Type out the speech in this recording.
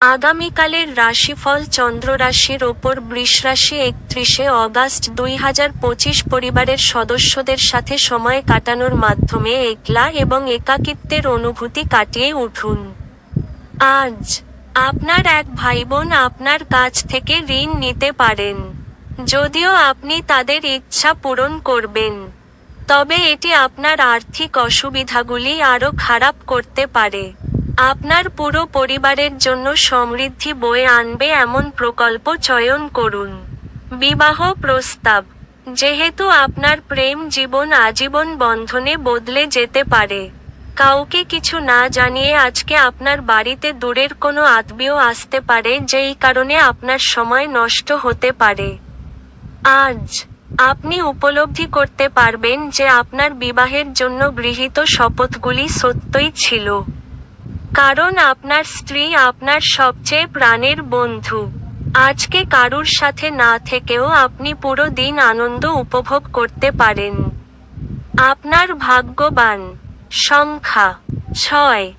আগামীকালের রাশিফল চন্দ্ররাশির ওপর বৃষরাশি একত্রিশে অগাস্ট দুই হাজার পঁচিশ পরিবারের সদস্যদের সাথে সময় কাটানোর মাধ্যমে একলা এবং একাকিত্বের অনুভূতি কাটিয়ে উঠুন। আজ আপনার এক ভাইবোন আপনার কাছ থেকে ঋণ নিতে পারেন। যদিও আপনি তাদের ইচ্ছা পূরণ করবেন, তবে এটি আপনার আর্থিক অসুবিধাগুলি আরও খারাপ করতে পারে। আপনার পুরো পরিবারের জন্য সমৃদ্ধি বয়ে আনবে এমন প্রকল্প চয়ন করুন। বিবাহ প্রস্তাব, যেহেতু আপনার প্রেম জীবন আজীবন বন্ধনে বদলে যেতে পারে। কাউকে কিছু না জানিয়ে আজকে আপনার বাড়িতে দূরের কোনো আত্মীয় আসতে পারে, যেই কারণে আপনার সময় নষ্ট হতে পারে। আজ, আপনি উপলব্ধি করতে পারবেন যে আপনার বিবাহের জন্য গৃহীত শপথগুলি সত্যই ছিল। কারণ আপনার স্ত্রী আপনার সবচেয়ে প্রাণের বন্ধু। আজকে কারুর সাথে না থেকেও আপনি পুরো দিন আনন্দ উপভোগ করতে পারেন। আপনার ভাগ্যবান। সংখ্যা, ছয়।